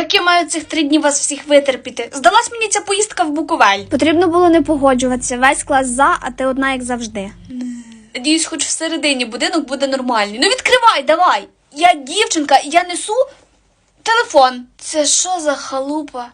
Як я маю цих три дні вас всіх витерпіти? Здалась мені ця поїздка в Буковель. Потрібно було не погоджуватися. Весь клас за, а ти одна, як завжди. Надіюсь, хоч всередині будинок буде нормальний. Ну відкривай, давай. Я дівчинка, і я несу телефон. Це що за халупа?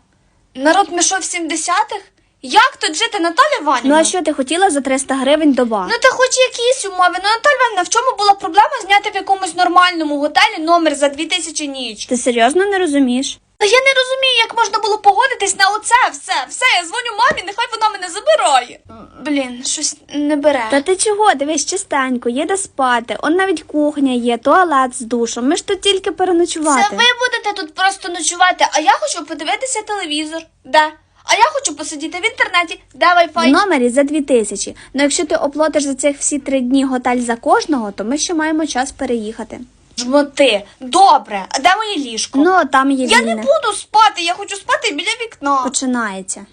Народ мішов в 70-х? Як тут жити, Наталя Ну а що ти хотіла за 300 гривень доба? Ну, та хоч якісь умови. Ну, Наталя Іванівна, в чому була проблема зняти в якомусь нормальному готелі номер за 2000 ніч? Ти серйозно не розумієш? Та я не розумію, як можна було погодитись на оце все. Все, я дзвоню мамі, нехай вона мене забирає. Блін, щось не бере. Та ти чого? Дивись чистенько, є де спати. Он навіть кухня є, туалет з душом. Ми ж тут тільки переночувати. Це ви будете тут просто ночувати, а я хочу подивитися телевізор. Де? А я хочу посидіти в інтернеті. Де В номері за 2000. Ну якщо ти оплатиш за цих всі три дні готель за кожного, то ми ще маємо час переїхати. Жмоти. Добре, а де моє ліжко? Ну, там є я вільне. не буду спати, я хочу спати біля вікна. Починається.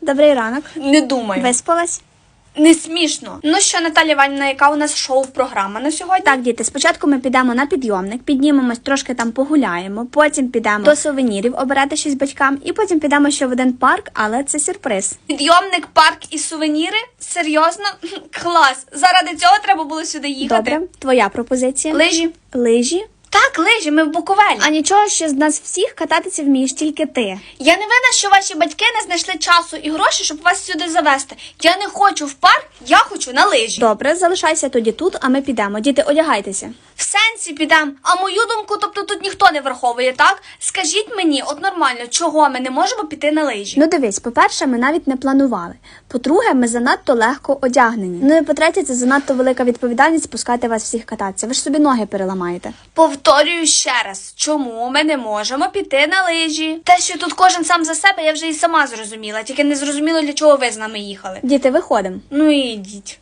Добрий ранок. Не думаю. Виспалась? Не смішно. Ну що, Наталя Іванівна, яка у нас шоу-програма на сьогодні? Так, діти, спочатку ми підемо на підйомник, піднімемось, трошки там погуляємо, потім підемо до сувенірів обирати щось батькам, і потім підемо ще в один парк, але це сюрприз. Підйомник, парк і сувеніри? Серйозно? Клас. Заради цього треба було сюди їхати. Добре, твоя пропозиція. Лижі. Лижі. Так, лижі, ми в Буковелі. А нічого, що з нас всіх кататися вмієш тільки ти. Я не винна, що ваші батьки не знайшли часу і гроші, щоб вас сюди завести. Я не хочу в парк, я хочу на лижі. Добре, залишайся тоді тут, а ми підемо. Діти, одягайтеся. В сенсі підем. А мою думку, тобто тут ніхто не враховує, так? Скажіть мені, от нормально, чого ми не можемо піти на лижі? Ну дивись, по-перше, ми навіть не планували. По-друге, ми занадто легко одягнені. Ну і по-третє, це занадто велика відповідальність спускати вас всіх кататися. Ви ж собі ноги переламаєте. Повторюю ще раз, чому ми не можемо піти на лижі? Те, що тут кожен сам за себе, я вже і сама зрозуміла, тільки не зрозуміло, для чого ви з нами їхали. Діти, виходимо. Ну і йдіть.